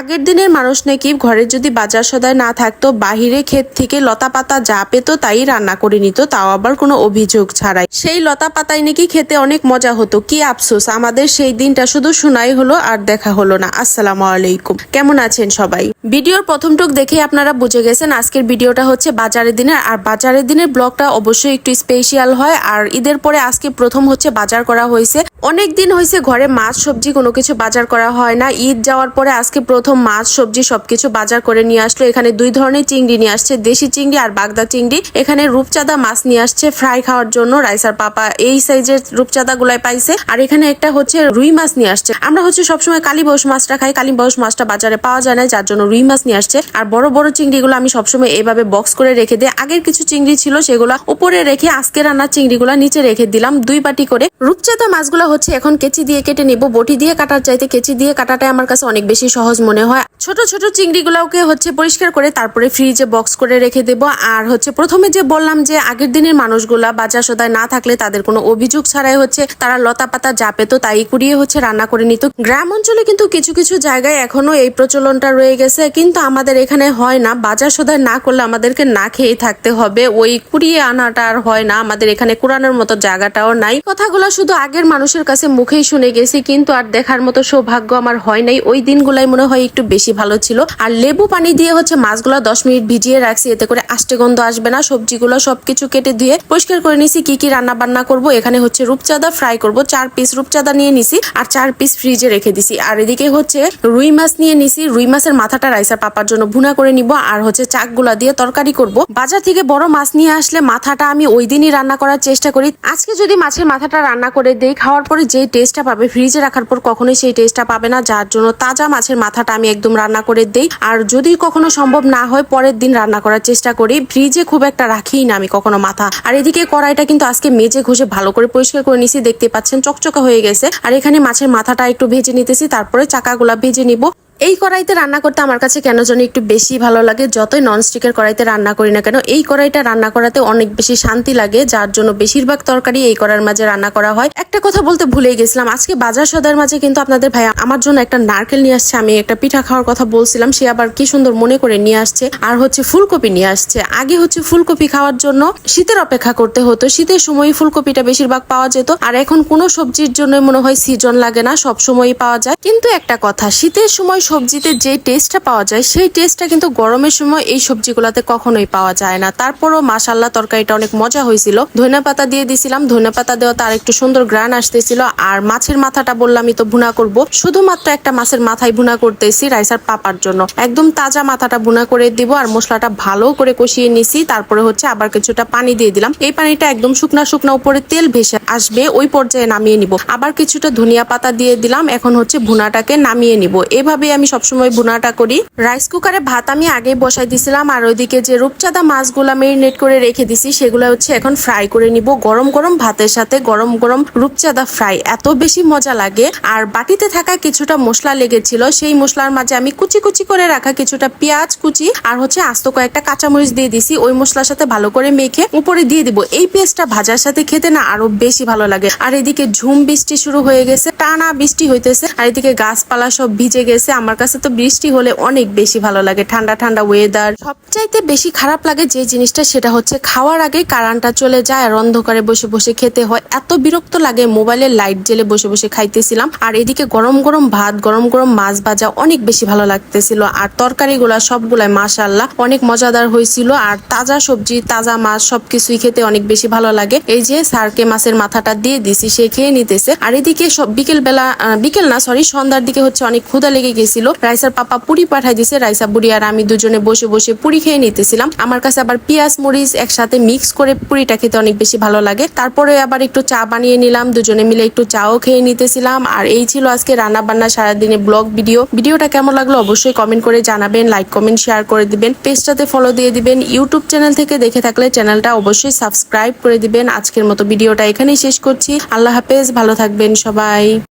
আগের দিনের মানুষ নাকি ঘরে যদি বাজার সদায় না থাকতো, বাহিরে ক্ষেত থেকে লতা পাতা যা পেতো তাই রান্না করে নিত, তাও আবার কোনো অভিযোগ ছাড়াই। সেই লতা পাতায় নাকি খেতে অনেক মজা হতো। কি আফসোস, আমাদের সেই দিনটা শুধু শোনাই হলো আর দেখা হলো না। আসসালামু আলাইকুম। কেমন আছেন সবাই? ভিডিওর প্রথম টুক দেখে আপনারা বুঝে গেছেন আজকের ভিডিওটা হচ্ছে বাজারের দিনের। আর বাজারের দিনের ব্লগটা অবশ্যই একটু স্পেশিয়াল হয়। আর ঈদের পরে আজকে প্রথম হচ্ছে বাজার করা হয়েছে। অনেক দিন হয়েছে ঘরে মাছ, সবজি কোনো কিছু বাজার করা হয় না। ঈদ যাওয়ার পরে আজকে প্রথম মাছ, সবজি সবকিছু বাজার করে নিয়ে আসলো। এখানে দুই ধরনের চিংড়ি নিয়ে আসছে। দেশি চিংড়ি আর বাগদা চিংড়ি। এখানে রূপচাঁদা মাছ নিয়ে আসছে ফ্রাই খাওয়ার জন্য রাইসার পাপা। এই সাইজের রূপচাঁদা গুলাই পাইছে। আর এখানে একটা হচ্ছে রুই মাছ নিয়ে আসছে। আমরা হচ্ছে সবসময় কালীবস মাছটা খাই। কালীবস মাছটা বাজারে পাওয়া যায় না যার জন্য রুই মাছ নিয়ে আসছে। আর বড় বড় চিংড়িগুলো আমি সবসময় এভাবে বক্স করে রেখে দিই আগের কিছু চিংড়ি ছিল সেগুলো উপরে রেখে আজকে রান্নার চিংড়িগুলো নিচে রেখে দিলাম দুই বাটি করে। রূপচাঁদা মাছগুলো হচ্ছে এখন কেচি দিয়ে কেটে নিব। বটি দিয়ে কাটার চাইতে কেচি দিয়ে কাটাটাই আমার কাছে অনেক বেশি সহজ মনে হয়। ছোট ছোট চিংড়িগুলোকে হচ্ছে পরিষ্কার করে তারপরে ফ্রিজে বক্স করে রেখে দেব। আর হচ্ছে প্রথমে যে বললাম যে আগের দিনের মানুষগুলা বাজার সদায় না থাকলে তাদের কোনো অভিযোগ ছাড়াই হচ্ছে তারা লতা পাতা যা পেত তাই কুড়িয়ে হচ্ছে রান্না করে নিত। গ্রাম অঞ্চলে কিন্তু কিছু কিছু জায়গায় এখনও এই প্রচলনটা রয়ে গেছে। কিন্তু আমাদের এখানে হয় না। বাজার সদায় না করলে আমাদেরকে না খেয়ে থাকতে হবে। ওই কুড়িয়ে আনাটা আর হয় না। আমাদের এখানে কুড়ানোর মতো জায়গাটাও নাই। কথাগুলো শুধু আগের মানুষের কাছে মুখেই শুনে গেছি। কিন্তু আর দেখার মতো সৌভাগ্য আমার হয় নাই। ওই দিনগুলাই মনে হয় একটু বেশি ভালো ছিল। আর লেবু পানি দিয়ে হচ্ছে মাছগুলো দশ মিনিট ভিজিয়ে রাখছি, এতে করে আষ্টে গন্ধ আসবে না। সবজিগুলো সবকিছু কেটে ধুয়ে পরিষ্কার করে নিছি, কি কি রান্না বান্না করব। এখানে হচ্ছে রূপচাঁদা ফ্রাই করব। চার পিস রূপচাঁদা নিয়ে নিছি আর চার পিস ফ্রিজে রেখে দিছি। আর এদিকে হচ্ছে রুই মাছ নিয়ে নিছি। রুই মাছের মাথাটা রাইসার পাপার জন্য ভুনা করে নিব আর হচ্ছে চাকগুলা দিয়ে তরকারি করব। বাজার থেকে বড় মাছ নিয়ে আসলে মাথাটা আমি ওই দিনই রান্না করার চেষ্টা করি। আজকে যদি মাছের মাথাটা রান্না করে দেই, খাওয়ার পরে যে টেস্টটা পাবে ফ্রিজে রাখার পর কখনোই সেই টেস্টটা পাবে না। যার জন্য তাজা মাছের মাথাটা আমি একদম রান্না করে দেই। আর যদি কখনো সম্ভব না হয়, পরের দিন রান্না করার চেষ্টা করি। ফ্রিজে খুব একটা রাখি না আমি কখনো মাথা। আর এদিকে কড়াইটা কিন্তু আজকে মেজে ঘষে ভালো করে পরিষ্কার করে নিছি। দেখতে পাচ্ছেন, চকচকা হয়ে গেছে। আর এখানে মাছের মাথাটা একটু ভেজে নিতেছি। তারপরে চাকাগুলা ভেজে নিব। এই কড়াইতে রান্না করতে আমার কাছে কেন যেন একটু বেশি ভালো লাগে, যতই ননস্টিকের কড়াইতে রান্না করি না কেন, এই কড়াইটা রান্না করাতে অনেক বেশি শান্তি লাগে, যার জন্য বেশিরভাগ তরকারি এই কড়ার মাঝে রান্না করা হয়। একটা কথা বলতে ভুলেই গেছিলাম, আজকে বাজার সদার মাঝে কিন্তু আপনাদের ভাই আমার জন্য একটা নারকেল নিয়ে আসছে, আমি একটা পিঠা খাওয়ার কথা বলছিলাম, সে আবার কি সুন্দর মনে করে নিয়ে আসছে, আর হচ্ছে ফুলকপি নিয়ে আসছে। আগে হচ্ছে ফুলকপি খাওয়ার জন্য শীতের অপেক্ষা করতে হতো, শীতের সময় ফুলকপিটা বেশিরভাগ পাওয়া যেত, আর এখন কোনো সবজির জন্য মনে হয় সিজন লাগে না সব সময়ই পাওয়া যায়। কিন্তু একটা কথা, শীতের সময় সবজিতে যে টেস্টটা পাওয়া যায়, সেই টেস্টটা কিন্তু গরমের সময় এই সবজিগুলাতে কখনোই পাওয়া যায় না। তারপরও মাসাল্লাহ তরকারিটা অনেক মজা হয়েছিল। ধনে পাতা দিয়ে দিছিলাম ধনে পাতা দেওয়া তার একটু সুন্দর গ্রান আসতেছিল। আর মাছের মাথাটা বললামই তো ভুনা করব। শুধুমাত্র একটা মাছের মাথায় ভুনা করতেছি রাইসার পাপার জন্য। একদম তাজা মাথাটা ভুনা করে দিব আর মশলাটা ভালো করে কষিয়ে নিছি। তারপরে হচ্ছে আবার কিছুটা পানি দিয়ে দিলাম। এই পানিটা একদম শুকনা শুকনা উপরে তেল ভেসে আসবে, ওই পর্যায়ে নামিয়ে নিব। আবার কিছুটা ধনিয়া পাতা দিয়ে দিলাম। এখন হচ্ছে ভুনাটাকে নামিয়ে নিব। এভাবে আমি সবসময় ভুনাটা করি। রাইস কুকারে ভাত আমি আগে বসাই দিছিলাম আর ওইদিকে যে রূপচাঁদা মাছগুলা মেরিনেট করে রেখে দিছি, সেগুলো হচ্ছে এখন ফ্রাই করে নিব। গরম গরম ভাতের সাথে গরম গরম রূপচাঁদা ফ্রাই এত বেশি মজা লাগে। আর বাটিতে থাকা কিছুটা মশলা লেগেছিল, সেই মশলার মাঝে আমি কুচি কুচি করে রাখা কিছুটা পেঁয়াজ কুচি আর হচ্ছে আস্ত কয়েকটা কাঁচামরিচ দিয়ে দিছি। ওই মশলার সাথে ভালো করে মেখে উপরে দিয়ে দিব। এই পেঁয়াজটা ভাজার সাথে খেতে না আরও বেশি ভালো লাগে। আর এদিকে ঝুম বৃষ্টি শুরু হয়ে গেছে, টানা বৃষ্টি হইতেছে। আর এদিকে গাছপালা সব ভিজে গেছে। আমার কাছে তো বৃষ্টি হলে অনেক বেশি ভালো লাগে, ঠান্ডা ঠান্ডা ওয়েদার সবচাইতে বেশি খারাপ লাগে যে জিনিসটা সেটা হচ্ছে খাওয়ার আগে কারানটা চলে যায় আর অন্ধকারে বসে বসে খেতে হয়। এত বিরক্ত লাগে মোবাইলের লাইট জেলে বসে বসে খাইতেছিলাম। আর এদিকে গরম গরম ভাত, গরম গরম মাছ ভাজা অনেক বেশি ভালো লাগতেছিল। আর তরকারিগুলা সবগুলাই মাশাল্লাহ অনেক মজাদার হয়েছিল আর তাজা সবজি, তাজা মাছ সবকিছুই খেতে অনেক বেশি ভালো লাগে। এই যে সারকে মাছের মাথাটা দিয়ে দিছি, সে খেয়ে নিতেছে। আর এদিকে সব বিকেল বেলা বিকেল না সরি সন্ধ্যার দিকে হচ্ছে অনেক ক্ষুদা লেগে গেছিল রাইসার পাপা পুরি পাঠাই দিছে। রাইসা, বুড়ি আর আমি দুজনে বসে বসে পুরি খেয়ে নিতেছিলাম। আমার কাছে আবার পেঁয়াজ, মরিচ একসাথে মিক্স করে পুরিটা খেতে অনেক বেশি ভালো লাগে। তারপরে আবার একটু চা বানিয়ে নিলাম। দুজনে মিলে একটু চাও খেয়ে নিতেছিলাম। আর এই ছিল আজকে রান্না বান্না সারাদিনে ব্লগ ভিডিও। ভিডিওটা কেমন লাগল অবশ্যই কমেন্ট করে জানাবেন। লাইক কমেন্ট শেয়ার করে দিবেন। পেজটাতে ফলো দিয়ে দিবেন। ইউটিউব চ্যানেল থেকে দেখে থাকলে চ্যানেলটা অবশ্যই সাবস্ক্রাইব করে দিবেন। আজকের মতো ভিডিওটা এখানেই শেষ করছি। আল্লাহ হাফেজ। ভালো থাকবেন সবাই।